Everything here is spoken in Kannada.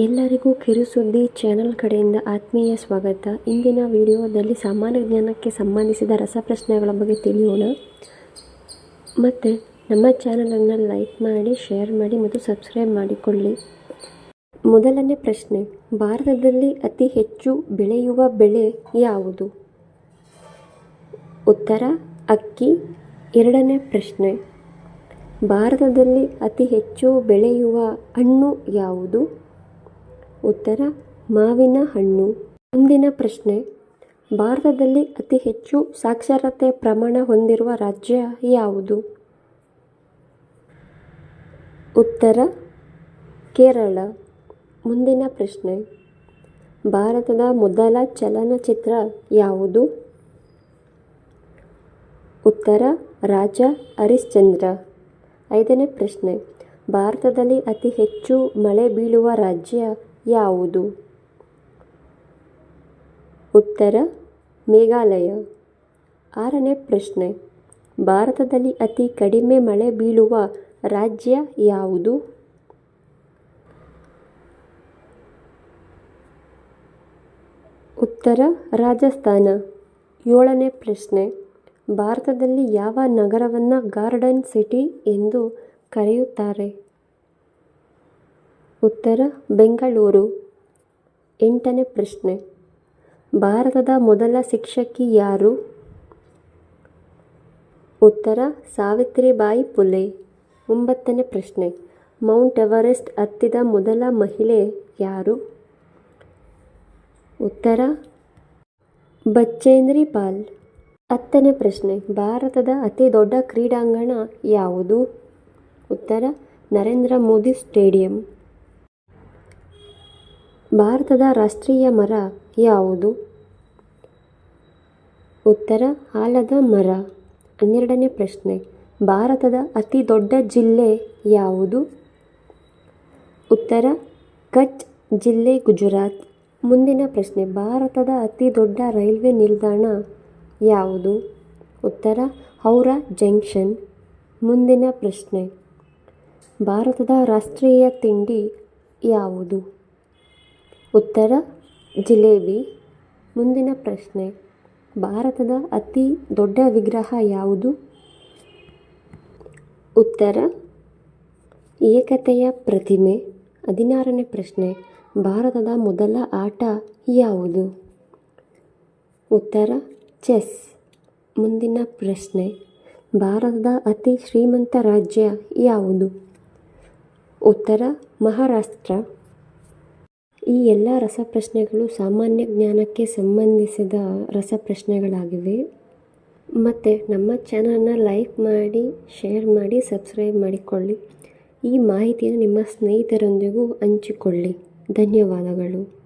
ಎಲ್ಲರಿಗೂ ಕಿರುಸುದ್ದಿ ಚಾನೆಲ್ ಕಡೆಯಿಂದ ಆತ್ಮೀಯ ಸ್ವಾಗತ. ಇಂದಿನ ವಿಡಿಯೋದಲ್ಲಿ ಸಾಮಾನ್ಯ ಜ್ಞಾನಕ್ಕೆ ಸಂಬಂಧಿಸಿದ ರಸಪ್ರಶ್ನೆಗಳ ಬಗ್ಗೆ ತಿಳಿಯೋಣ. ಮತ್ತು ನಮ್ಮ ಚಾನಲನ್ನು ಲೈಕ್ ಮಾಡಿ, ಶೇರ್ ಮಾಡಿ ಮತ್ತು ಸಬ್ಸ್ಕ್ರೈಬ್ ಮಾಡಿಕೊಳ್ಳಿ. ಮೊದಲನೇ ಪ್ರಶ್ನೆ, ಭಾರತದಲ್ಲಿ ಅತಿ ಹೆಚ್ಚು ಬೆಳೆಯುವ ಬೆಳೆ ಯಾವುದು? ಉತ್ತರ, ಅಕ್ಕಿ. ಎರಡನೇ ಪ್ರಶ್ನೆ, ಭಾರತದಲ್ಲಿ ಅತಿ ಹೆಚ್ಚು ಬೆಳೆಯುವ ಹಣ್ಣು ಯಾವುದು? ಉತ್ತರ, ಮಾವಿನ ಹಣ್ಣು. ಮುಂದಿನ ಪ್ರಶ್ನೆ. ಭಾರತದಲ್ಲಿ ಅತಿ ಹೆಚ್ಚು ಸಾಕ್ಷರತೆ ಪ್ರಮಾಣ ಹೊಂದಿರುವ ರಾಜ್ಯ ಯಾವುದು? ಉತ್ತರ, ಕೇರಳ. ಮುಂದಿನ ಪ್ರಶ್ನೆ. ಭಾರತದ ಮೊದಲ ಚಲನಚಿತ್ರ ಯಾವುದು? ಉತ್ತರ, ರಾಜ ಹರಿಶ್ಚಂದ್ರ. ಐದನೇ ಪ್ರಶ್ನೆ. ಭಾರತದಲ್ಲಿ ಅತಿ ಹೆಚ್ಚು ಮಳೆ ಬೀಳುವ ರಾಜ್ಯ ಯಾವುದು? ಉತ್ತರ, ಮೇಘಾಲಯ. ಆರನೇ ಪ್ರಶ್ನೆ. ಭಾರತದಲ್ಲಿ ಅತಿ ಕಡಿಮೆ ಮಳೆ ಬೀಳುವ ರಾಜ್ಯ ಯಾವುದು? ಉತ್ತರ, ರಾಜಸ್ಥಾನ. ಏಳನೇ ಪ್ರಶ್ನೆ. ಭಾರತದಲ್ಲಿ ಯಾವ ನಗರವನ್ನು ಗಾರ್ಡನ್ ಸಿಟಿ ಎಂದು ಕರೆಯುತ್ತಾರೆ? ಉತ್ತರ, ಬೆಂಗಳೂರು. ಎಂಟನೇ ಪ್ರಶ್ನೆ. ಭಾರತದ ಮೊದಲ ಶಿಕ್ಷಕಿ ಯಾರು? ಉತ್ತರ, ಸಾವಿತ್ರಿಬಾಯಿ ಪುಲೆ ಒಂಬತ್ತನೇ ಪ್ರಶ್ನೆ. ಮೌಂಟ್ ಎವರೆಸ್ಟ್ ಹತ್ತಿದ ಮೊದಲ ಮಹಿಳೆ ಯಾರು? ಉತ್ತರ, ಬಚ್ಚೇಂದ್ರಿ ಪಾಲ್. ಹತ್ತನೇ ಪ್ರಶ್ನೆ. ಭಾರತದ ಅತಿ ದೊಡ್ಡ ಕ್ರೀಡಾಂಗಣ ಯಾವುದು? ಉತ್ತರ, ನರೇಂದ್ರ ಮೋದಿ ಸ್ಟೇಡಿಯಂ. ಭಾರತದ ರಾಷ್ಟ್ರೀಯ ಮರ ಯಾವುದು? ಉತ್ತರ ಆಲದ ಮರ. ಹನ್ನೆರಡನೇ ಪ್ರಶ್ನೆ. ಭಾರತದ ಅತಿ ದೊಡ್ಡ ಜಿಲ್ಲೆ ಯಾವುದು? ಉತ್ತರ ಕಚ್ ಜಿಲ್ಲೆ ಗುಜರಾತ್. ಮುಂದಿನ ಪ್ರಶ್ನೆ. ಭಾರತದ ಅತಿ ದೊಡ್ಡ ರೈಲ್ವೆ ನಿಲ್ದಾಣ ಯಾವುದು? ಉತ್ತರ ಹೌರಾ ಜಂಕ್ಷನ್. ಮುಂದಿನ ಪ್ರಶ್ನೆ. ಭಾರತದ ರಾಷ್ಟ್ರೀಯ ತಿಂಡಿ ಯಾವುದು? ಉತ್ತರ, ಜಿಲೇಬಿ. ಮುಂದಿನ ಪ್ರಶ್ನೆ. ಭಾರತದ ಅತಿ ದೊಡ್ಡ ವಿಗ್ರಹ ಯಾವುದು? ಉತ್ತರ, ಏಕತೆಯ ಪ್ರತಿಮೆ. ಹದಿನಾರನೇ ಪ್ರಶ್ನೆ. ಭಾರತದ ಮೊದಲ ಆಟ ಯಾವುದು? ಉತ್ತರ, ಚೆಸ್. ಮುಂದಿನ ಪ್ರಶ್ನೆ. ಭಾರತದ ಅತಿ ಶ್ರೀಮಂತ ರಾಜ್ಯ ಯಾವುದು? ಉತ್ತರ, ಮಹಾರಾಷ್ಟ್ರ. ಈ ಎಲ್ಲ ರಸಪ್ರಶ್ನೆಗಳು ಸಾಮಾನ್ಯ ಜ್ಞಾನಕ್ಕೆ ಸಂಬಂಧಿಸಿದ ರಸಪ್ರಶ್ನೆಗಳಾಗಿವೆ. ಮತ್ತು ನಮ್ಮ ಚಾನಲ್ನ ಲೈಕ್ ಮಾಡಿ, ಶೇರ್ ಮಾಡಿ, ಸಬ್ಸ್ಕ್ರೈಬ್ ಮಾಡಿಕೊಳ್ಳಿ. ಈ ಮಾಹಿತಿಯನ್ನು ನಿಮ್ಮ ಸ್ನೇಹಿತರೊಂದಿಗೂ ಹಂಚಿಕೊಳ್ಳಿ. ಧನ್ಯವಾದಗಳು.